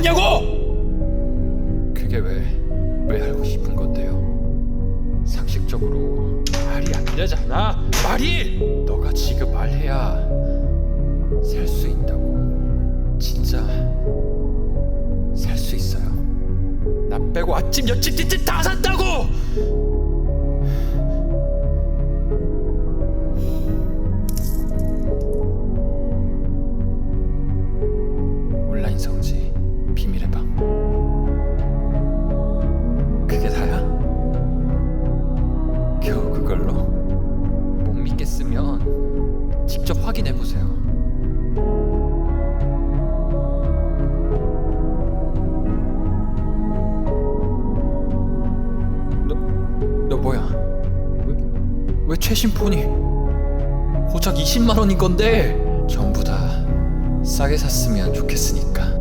거냐고! 그게 왜, 왜 알고 싶은 건데요? 상식적으로 말이 안 되잖아. 말이! 너가 지금 말해야 살 수 있다고. 진짜 살 수 있어요. 나 빼고 아침 여친 찌찌 다 산다고! 못 믿겠으면 직접 확인해 보세요. 너, 너 뭐야? 왜, 왜 최신 폰이 고작 20만 원인 건데? 전부 다 싸게 샀으면 좋겠으니까.